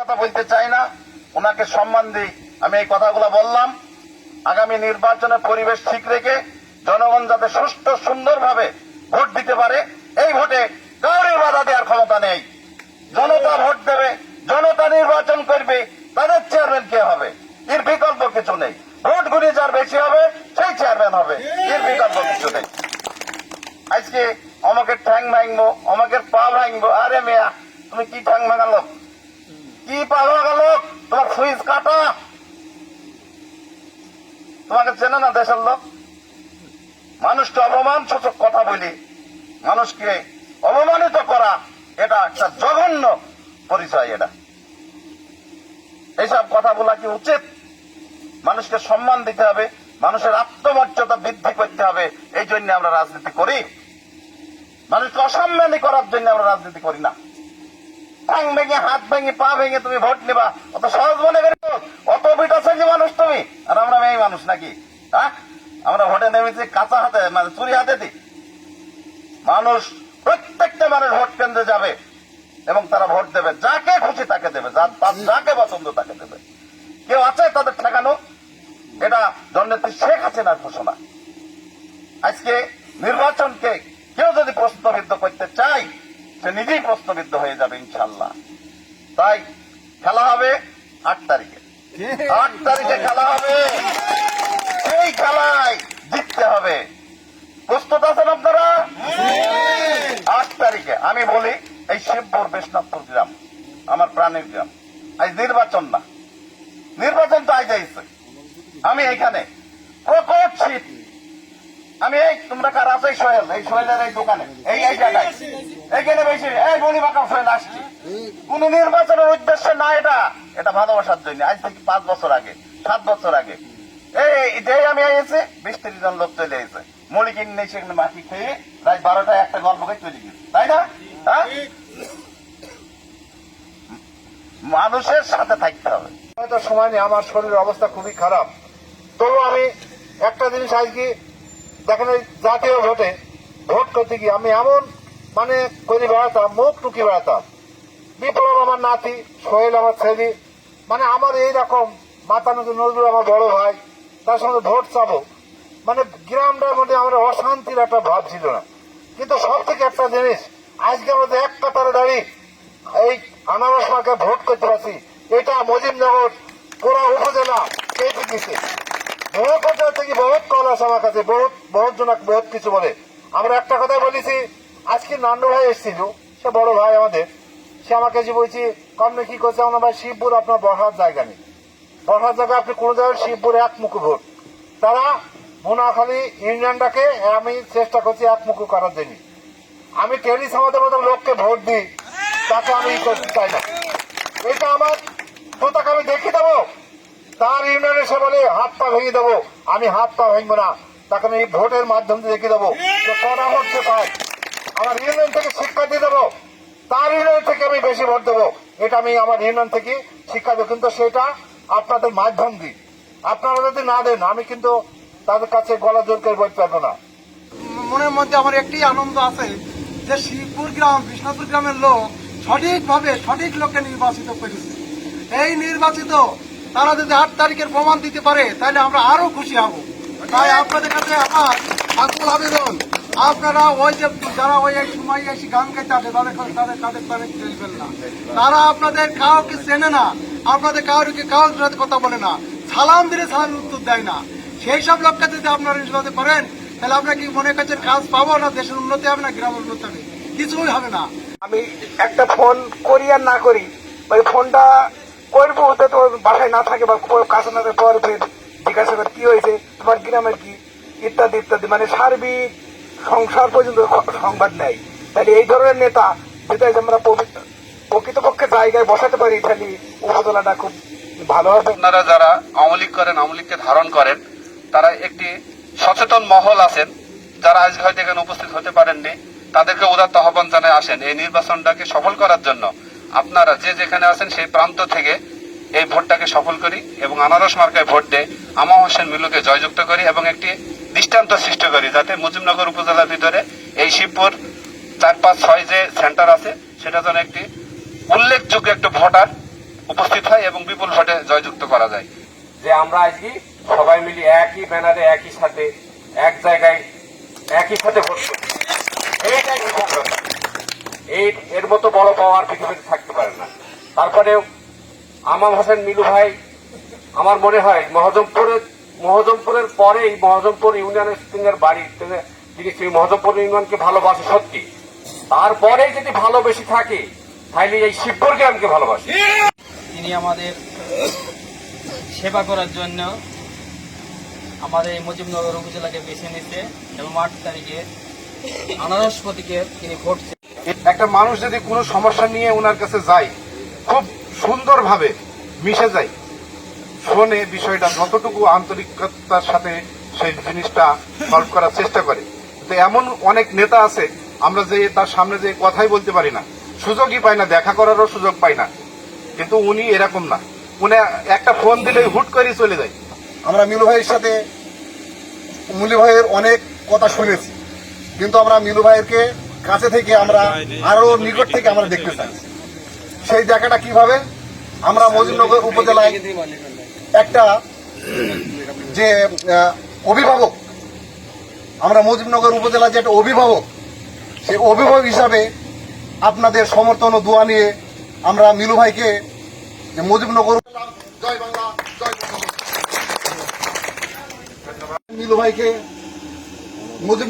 কথা বলতে চাই না। ওনাকে সম্মান দিই। আমি এই কথাগুলো বললাম। আগামী নির্বাচনের পরিবেশ ঠিক রেখে জনগণ যাতে সুষ্ঠু, সুন্দরভাবে ভোট দিতে পারে, এই ভোটে কাউরের বাধা দেওয়ার ক্ষমতা নেই। জনতা ভোট দেবে, জনতা নির্বাচন করবে, তাদের চেয়ারম্যান কে হবে? এর বিকল্প কিছু নেই। ভোট গুলি যার বেশি হবে, সেই চেয়ারম্যান হবে। এর বিকল্প কিছু নেই। আজকে আমাকে ঠ্যাং ভাঙবো আমাকে পা ভাঙবো। আরে মেয়া, তুমি কি ঠ্যাং ভাঙালো কি পা ভাঙালো তোমার সুইচ কাটা। তোমাকে চেনে না দেশের লোক? মানুষকে অপমান সূচক কথা বলি। মানুষকে অপমানিত করা, এটা একটা জঘন্য পরিচয় এটা। এইসব কথা বলা কি উচিত? মানুষকে সম্মান দিতে হবে, মানুষের আত্মমর্যাদা বৃদ্ধি করতে হবে, এই জন্য আমরা রাজনীতি করি। মানুষকে অসম্মানী করার জন্য আমরা রাজনীতি করি না। ঠ্যাং ভেঙে, হাত ভেঙে, পা ভেঙে তুমি ভোট নেবা। অত সহজ মনে করি অত বিটা যে মানুষ তুমি? আর আমরা মেয়ে মানুষ নাকি? হ্যাঁ? আমরা ভোটে নেমেছি কাঁচা হাতে মানে চুরি হাতে দিই মানুষ প্রত্যেকটা মানুষ ভোট কেন্দ্রে যাবে এবং তারা ভোট দেবে। যাকে খুশি তাকে দেবে যাকে পছন্দ তাকে দেবে। কেউ আছে তাদের ঠেকানো? এটা জননেত্রী শেখ হাসিনার ঘোষণা। আজকে নির্বাচনকে কেউ যদি প্রশ্নবিদ্ধ করতে চায় সে নিজেই প্রশ্নবিদ্ধ হয়ে যাবে ইনশাল্লাহ তাই খেলা হবে আট তারিখে। আট তারিখে খেলা হবে। সেই খেলায় জিততে হবে। প্রস্তুত আছেন আপনারা? আট তারিখে। আমি বলি, এই শিবপুর বিষ্ণুপুর গ্রাম, আমার প্রাণের গ্রাম। আজ নির্বাচন না। নির্বাচন তো আজ আইছে। আমি এখানে প্রকট শীত। আমি এই, তোমরা কার আছে? সোহেল, এই সোহেলের এই দোকানে। এই এই জায়গায়। এইখানে বেশি, এই বলি বাঁকা সোহেল, আসছি। কোন নির্বাচনের উদ্দেশ্যে না এটা। এটা ভালোবাসার জন্য। আজ থেকে পাঁচ বছর আগে, সাত বছর আগে। এই যে আমি এসে বিশ ত্রিশ জন লোক চলে এসে মুড়ি কিনে সেখানে মাটি খেয়ে রাত বারোটায় একটা গল্প করে চলে গেছে। তাই না? হ্যাঁ? মানুষের সাথে থাকতে হবে। সময় নেই, আমার শরীরের অবস্থা খুবই খারাপ। তবু আমি একটা জিনিস আজকে দেখেন ওই জাতীয় ভোটে ভোট করতে গিয়ে আমি এমন মানে করি বেড়াতাম, মুখ টুকি বেড়াতাম। বিপ্লব আমার নাতি, সোহেল আমার ছেলে মানে আমার এই রকম মাতানুকে নজরুল আমার বড় ভাই, তার সঙ্গে ভোট চাবো। মানে গ্রামটার মধ্যে আমাদের অশান্তির একটা ভাব ছিল না। কিন্তু সব থেকে একটা জিনিস, আজকে আমাদের এক কাতারে দাঁড়িয়ে এই আনারস মাকে ভোট করতে পারছি, এটা মজিমনগর পুরা উপজেলা কেপিসি বহু বহুত কল আমার কাছে, বহুত বহুত কিছু বলে। আমরা একটা বলেছি, আজকে নান্ডু ভাই সে ভাই আমাদের। সে আমাকে যে বলছি করছে ভাই? শিবপুর আপনার জায়গা নেই। আপনি কোন জায়গায়? ভোট তারা ইউনিয়নটাকে আমি চেষ্টা করছি একমুখী করার জন্য। আমি টেনিস আমাদের মতো লোককে ভোট দিই, তাকে আমি করতে চাই না। এটা আমার আমি দেখিয়ে দেবো? তার ইউনিয়নে সে বলে হাত পা ভেঙে দেবো। আমি হাত পা ভেঙবো না। তাকে আমি ভোটের মাধ্যম দিয়ে দেখিয়ে দেবো। যে পায়। আমার ইউনিয়ন থেকে শিক্ষা দিয়ে দেবো। তার ইউনিয়ন থেকে আমি বেশি ভোট দেবো। এটা আমি আমার ইউনিয়ন থেকে শিক্ষা দেবো। কিন্তু সেটা আপনাদের মাধ্যম দিই আপনারা যদি না দেন, আমি কিন্তু তাদের কাছে গলা জোর করে বলতে পারব না। মনের মধ্যে আমার একটি আনন্দ আছে যে শিবপুর গ্রাম, বিষ্ণুপুর গ্রামের লোক সঠিকভাবে সঠিক লোককে নির্বাচিত করেছে। এই নির্বাচিত তারা যদি আট তারিখের প্রমাণ দিতে পারে, তাহলে আমরা আরও খুশি হব। তাই আপনাদের কাছে আমার আকুল আবেদন, আপনারা ওই যে যারা ওই এক সময় এসে গান গাইতে আসে, তাদের তাদের তাদের তাদের খেলবেন না। তারা আপনাদের কাউকে চেনে না, আপনাদের কাউকে সাথে কথা বলে না, সালাম দিলে সালাম উত্তর দেয় না। সেই সব লোককে যদি আপনারা নির্বাচন করেন, তাহলে আপনারা কি মনে করছেন কাজ পাবো না, দেশের উন্নতি হবে না, গ্রামের উন্নতি হবে? কিছুই হবে না। আমি একটা ফোন করি আর না করি ওই ফোনটা করব তো তোর বাসায় না থাকে বা কাছে না থাকে পর জিজ্ঞাসা করে, কি হয়েছে? তোমার গ্রামের কি? ইত্যাদি ইত্যাদি। মানে সার্বিক সংসার পর্যন্ত সংবাদ নেয় তাহলে এই ধরনের নেতা আজ আমরা প্রকৃতপক্ষে জায়গায় বসাতে পারি তাহলে উপজেলাটা খুব ভালো হবে। আপনারা যারা আওয়ামী লীগ করেন, আওয়ামী লীগকে ধারণ করেন, তারা একটি সচেতন মহল আছেন। যারা আজ হয়তো এখানে উপস্থিত হতে পারেননি, তাদেরকে উদাত্ত আহ্বান জানায় আসেন এই নির্বাচনটাকে সফল করার জন্য। আপনারা যে যেখানে আছেন সেই প্রান্ত থেকে এই ভোটটাকে সফল করি এবং আনারস মার্কায় ভোট দেয় আমা হোসেন মিলুকে জয়যুক্ত করি এবং একটি দৃষ্টান্ত সৃষ্টি করি যাতে মুজিবনগর উপজেলার ভিতরে এই শিবপুর চার পাঁচ ছয় যে সেন্টার আছে, সেটা যেন একটি উল্লেখযোগ্য একটা ভোটার উপস্থিত হয় এবং বিপুল ভোটে জয়যুক্ত করা যায় যে আমরা আজকে সবাই মিলে একই ব্যানারে, একই সাথে, এক জায়গায়, একই সাথে ভোট করছি এইটাই। এর মতো বড় পাওয়ার পৃথিবীতে থাকতে পারে না। তারপরেও আমাম হোসেন মিলু ভাই, আমার মনে হয় মহজমপুরের মহজমপুরের পরেই মহজমপুর ইউনিয়নের সিংহের বাড়ি, তিনি সেই মহজমপুর ইউনিয়নকে ভালোবাসে সত্যি। তারপরে যদি ভালোবেসে থাকে তাহলে এই শিবপুর গ্রামকে ভালোবাসে। তিনি আমাদের সেবা করার জন্য আমাদের এই মুজিবনগর উপজেলাকে বেছে নিতে এবং আট তারিখে আনারস প্রতীকে তিনি ভোট একটা মানুষ যদি কোনো সমস্যা নিয়ে ওনার কাছে যায়, খুব সুন্দরভাবে মিশে যায় শোনে বিষয়টা যতটুকু আন্তরিকতার সাথে সেই জিনিসটা সলভ করার চেষ্টা করে। তো এমন অনেক নেতা আছে, আমরা যে তার সামনে যে কথাই বলতে পারি না। সুযোগই পাই না, দেখা করারও সুযোগ পাই না। কিন্তু উনি এরকম না। উনি একটা ফোন দিলেই হুট করে চলে যায়। আমরা মিলু ভাইয়ের সাথে, মিলু ভাইয়ের অনেক কথা শুনেছি। কিন্তু আমরা মিলু ভাইয়েরকে কাছে থেকে আমরা আরও নিকট থেকে আমরা দেখতে চাই। সেই জায়গাটা কীভাবে? আমরা মজিবনগর উপজেলায় একটা যে অভিভাবক, আমরা মুজিবনগর উপজেলার যে একটা অভিভাবক সেই অভিভাবক হিসাবে আপনাদের সমর্থন ও দোয়া নিয়ে আমরা মিলু ভাইকে মুজিবনগর মিলু ভাইকে মুজিব